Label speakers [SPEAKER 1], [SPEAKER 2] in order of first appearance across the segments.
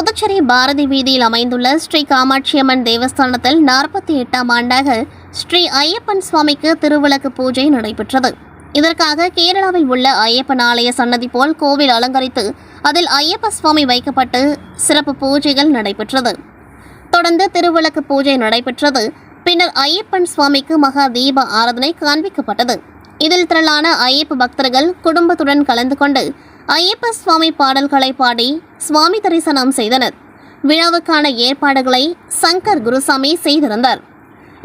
[SPEAKER 1] புதுச்சேரி பாரதி வீதியில் அமைந்துள்ள ஸ்ரீ காமாட்சியம்மன் தேவஸ்தானத்தில் நாற்பத்தி எட்டாம் ஆண்டாக ஸ்ரீ ஐயப்பன் சுவாமிக்கு திருவிளக்கு பூஜை நடைபெற்றது. இதற்காக கேரளாவில் உள்ள ஐயப்பன் ஆலய சன்னதி போல் கோவில் அலங்கரித்து அதில் ஐயப்ப சுவாமி வைக்கப்பட்டு சிறப்பு பூஜைகள் நடைபெற்றது. தொடர்ந்து திருவிளக்கு பூஜை நடைபெற்றது. பின்னர் ஐயப்பன் சுவாமிக்கு மகா தீப ஆராதனை காண்பிக்கப்பட்டது. இதில் திரளான ஐயப்ப பக்தர்கள் குடும்பத்துடன் கலந்து கொண்டு ஐயப்ப சுவாமி பாடல்களை பாடி சுவாமி தரிசனம் செய்தனர். விழாவுக்கான ஏற்பாடுகளை சங்கர் குருசாமி செய்திருந்தார்.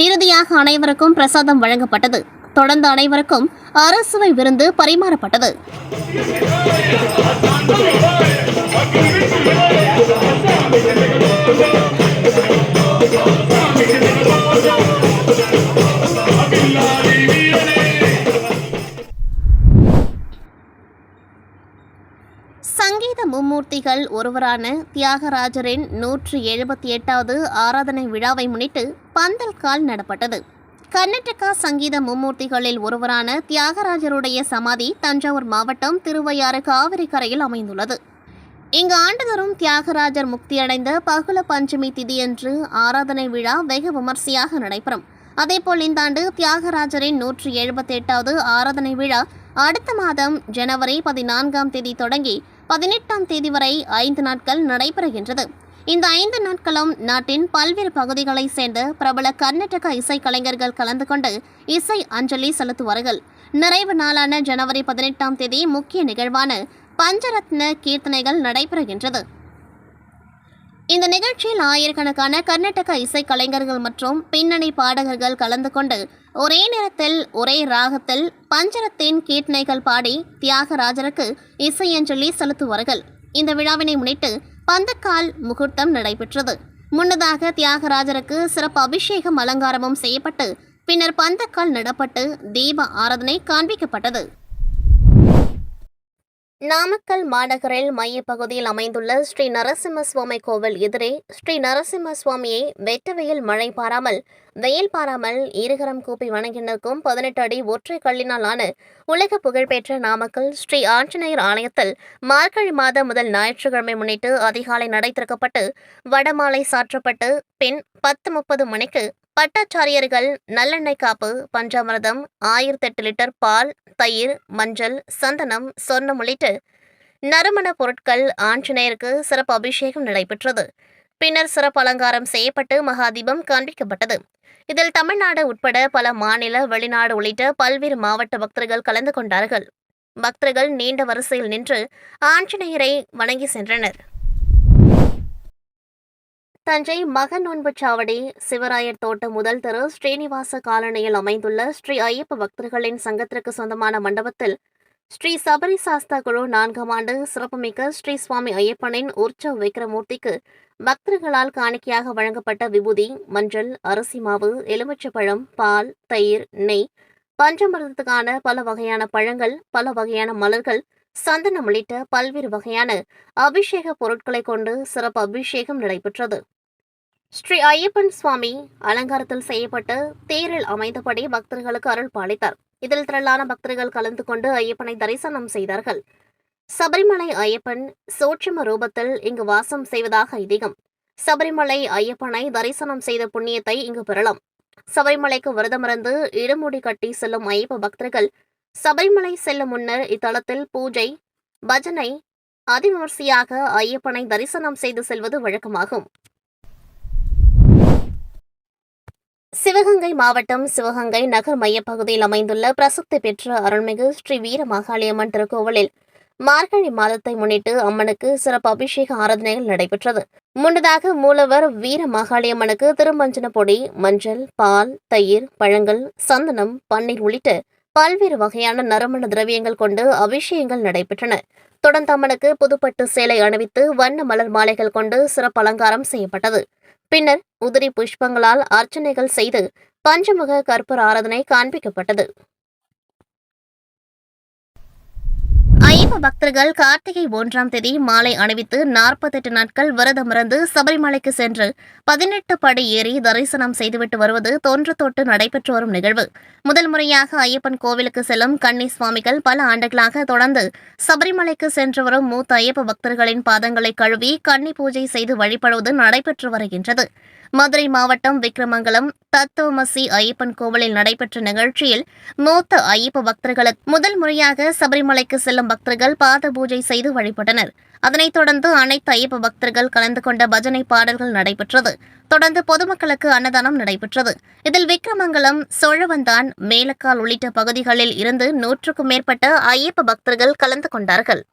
[SPEAKER 1] இறுதியாக அனைவருக்கும் பிரசாதம் வழங்கப்பட்டது. தொடர்ந்து அனைவருக்கும் அரசுவை விருந்து பரிமாறப்பட்டது. மும்மூர்த்திகள் ஒருவரான தியாகராஜரின் நூற்றி எழுபத்தி எட்டாவது ஆராதனை விழாவை முன்னிட்டு பந்தல் கால் நடப்பட்டது. கர்நாடகா சங்கீத மும்மூர்த்திகளில் ஒருவரான தியாகராஜருடைய சமாதி தஞ்சாவூர் மாவட்டம் திருவையாறு காவிரி கரையில் அமைந்துள்ளது. இங்கு ஆண்டுதோறும் தியாகராஜர் முக்தியடைந்த பகுல பஞ்சமி திதியன்று ஆராதனை விழா வெகு விமர்சையாக நடைபெறும். அதேபோல் இந்த ஆண்டு தியாகராஜரின் நூற்றி எழுபத்தி எட்டாவது ஆராதனை விழா அடுத்த மாதம் ஜனவரி பதினான்காம் தேதி தொடங்கி பதினெட்டாம் தேதி வரை ஐந்து நாட்கள் நடைபெறுகின்றது. இந்த ஐந்து நாட்களும் நாட்டின் பல்வேறு பகுதிகளைச் சேர்ந்த பிரபல கர்நாடக இசை கலைஞர்கள் கலந்து கொண்டு இசை அஞ்சலி செலுத்துவார்கள். நிறைவு நாளான ஜனவரி பதினெட்டாம் தேதி முக்கிய நிகழ்வான பஞ்சரத்ன கீர்த்தனைகள் நடைபெறுகின்றது. இந்த நிகழ்ச்சியில் ஆயிரக்கணக்கான கர்நாடக இசை கலைஞர்கள் மற்றும் பின்னணி பாடகர்கள் கலந்து கொண்டு ஒரே நேரத்தில் ஒரே ராகத்தில் பஞ்சரத்தின் கீர்த்தனைகள் பாடி தியாகராஜருக்கு இசையஞ்சலி செலுத்துவார்கள். இந்த விழாவினை முன்னிட்டு பந்தக்கால் முகூர்த்தம் நடைபெற்றது. முன்னதாக தியாகராஜருக்கு சிறப்பு அபிஷேகம் அலங்காரமும் செய்யப்பட்டு பின்னர் பந்தக்கால் நடப்பட்டு தீப ஆராதனை காண்பிக்கப்பட்டது. நாமக்கல் மாநகரில் மையப்பகுதியில் அமைந்துள்ள ஸ்ரீ நரசிம்ம சுவாமி கோவில் எதிரே ஸ்ரீ நரசிம்ம சுவாமியை வெட்ட வெயில் மழை பாராமல் வெயில் பாராமல் இருகரம் கூப்பி வணங்கி நிற்கும் பதினெட்டு அடி ஒற்றை கல்லினால் ஆன உலக புகழ்பெற்ற நாமக்கல் ஸ்ரீ ஆஞ்சநேயர் ஆலயத்தில் மார்கழி மாத முதல் ஞாயிற்றுக்கிழமை முன்னிட்டு அதிகாலை நடை திறக்கப்பட்டு வடமாலை சாற்றப்பட்டு பின் பத்து முப்பது மணிக்கு பட்டாச்சாரியர்கள் நல்லெண்ணெய் காப்பு பஞ்சாமிரதம் ஆயிரத்தெட்டு லிட்டர் பால் தயிர் மஞ்சள் சந்தனம் சொர்ணம் உள்ளிட்ட நறுமண பொருட்கள் ஆஞ்சநேயருக்கு சிறப்பு அபிஷேகம் நடைபெற்றது. பின்னர் சிறப்பு அலங்காரம் செய்யப்பட்டு மகாதீபம் காண்பிக்கப்பட்டது. இதில் தமிழ்நாடு உட்பட பல மாநில வெளிநாடு உள்ளிட்ட பல்வேறு மாவட்ட பக்தர்கள் கலந்து கொண்டார்கள். பக்தர்கள் நீண்ட வரிசையில் நின்று ஆஞ்சநேயரை வணங்கி சென்றனர். தஞ்சை மகன் நோன்பு சாவடி சிவராயர் தோட்டம் முதல் தெரு ஸ்ரீனிவாச காலனியில் அமைந்துள்ள ஸ்ரீ ஐயப்ப பக்தர்களின் சங்கத்திற்கு சொந்தமான மண்டபத்தில் ஸ்ரீ சபரி சாஸ்தா குழு நான்காம் ஆண்டு சிறப்புமிக்க ஸ்ரீ சுவாமி ஐயப்பனின் உற்சவ விக்கிரமூர்த்திக்கு பக்தர்களால் காணிக்கையாக வழங்கப்பட்ட விபூதி மஞ்சள் அரிசி மாவு எலுமிச்சப்பழம் பால் தயிர் நெய் பஞ்சமிரதத்துக்கான பல வகையான பழங்கள் பல வகையான மலர்கள் சந்தனம் உள்ளிட்ட பல்வேறு வகையான அபிஷேக பொருட்களை கொண்டு சிறப்பு அபிஷேகம் நடைபெற்றது. ஸ்ரீ ஐயப்பன் சுவாமி அலங்காரத்தில் செய்யப்பட்ட தேரில் அமைந்தபடி பக்தர்களுக்கு அருள் பாலித்தார். இதில் திரளான பக்தர்கள் கலந்து கொண்டு ஐயப்பனை தரிசனம் செய்தார்கள். சபரிமலை ஐயப்பன் சூட்சும ரூபத்தில் இங்கு வாசம் செய்வதாக ஐதீகம். சபரிமலை ஐயப்பனை தரிசனம் செய்த புண்ணியத்தை இங்கு பெறலாம். சபரிமலைக்கு விரதமிருந்து இடுமுடி கட்டி செல்லும் ஐயப்ப பக்தர்கள் சபரிமலை செல்லும் முன்னர் இத்தலத்தில் பூஜை பஜனை அதிவிமர்சையாக ஐயப்பனை தரிசனம் செய்து செல்வது வழக்கமாகும். சிவகங்கை மாவட்டம் சிவகங்கை நகர் மையப்பகுதியில் அமைந்துள்ள பிரசித்தி பெற்ற அருள்மிகு ஸ்ரீ வீரமாகாளியம்மன் திருக்கோவிலில் மார்கழி மாதத்தை முன்னிட்டு அம்மனுக்கு சிறப்பு அபிஷேக ஆராதனைகள் நடைபெற்றது. முன்னதாக மூலவர் வீரமாகாளியம்மனுக்கு திருமஞ்சன பொடி மஞ்சள் பால் தயிர் பழங்கள் சந்தனம் பன்னீர் உள்ளிட்ட பல்வேறு வகையான நறுமண திரவியங்கள் கொண்டு அபிஷேகங்கள் நடைபெற்றன. தொடர்ந்து அம்மனுக்கு புதுப்பட்டு சேலை அணிவித்து வண்ண மலர் மாலைகள் கொண்டு சிறப்பு அலங்காரம் செய்யப்பட்டது. பின்னர் உதிரி புஷ்பங்களால் அர்ச்சனைகள் செய்து பஞ்சமுக கற்பூர ஆராதனை காண்பிக்கப்பட்டது. பக்தர்கள் கார்த்திகை ஒன்றாம் தேதி மாலை அணிவித்து நாற்பத்தெட்டு நாட்கள் விரதமிருந்து சபரிமலைக்கு சென்று பதினெட்டு படி ஏறி தரிசனம் செய்துவிட்டு வருவது தொன்று தொட்டு நடைபெற்று வரும் நிகழ்வு. முதல் முறையாக ஐயப்பன் கோவிலுக்கு செல்லும் கன்னி சுவாமிகள் பல ஆண்டுகளாக தொடர்ந்து சபரிமலைக்கு சென்று வரும் மூத்த ஐயப்ப பக்தர்களின் பாதங்களை கழுவி கன்னி பூஜை செய்து வழிபடுவது நடைபெற்று வருகின்றது. மதுரை மாவட்டம் விக்ரமங்கலம் தத்துவமசி ஐயப்பன் கோவிலில் நடைபெற்ற நிகழ்ச்சியில் மூத்த ஐயப்ப பக்தர்களுக்கு முதல் முறையாக சபரிமலைக்கு செல்லும் பக்தர்கள் பாத பூஜை செய்து வழிபட்டனர். அதனைத் தொடர்ந்து அனைத்து ஐயப்ப பக்தர்கள் கலந்து கொண்ட பஜனை பாடல்கள் நடைபெற்றது. தொடர்ந்து பொதுமக்களுக்கு அன்னதானம் நடைபெற்றது. இதில் விக்ரமங்கலம் சோழவந்தான் மேலக்கால் உள்ளிட்ட பகுதிகளில் இருந்து நூற்றுக்கும் மேற்பட்ட ஐயப்ப பக்தர்கள் கலந்து கொண்டார்கள்.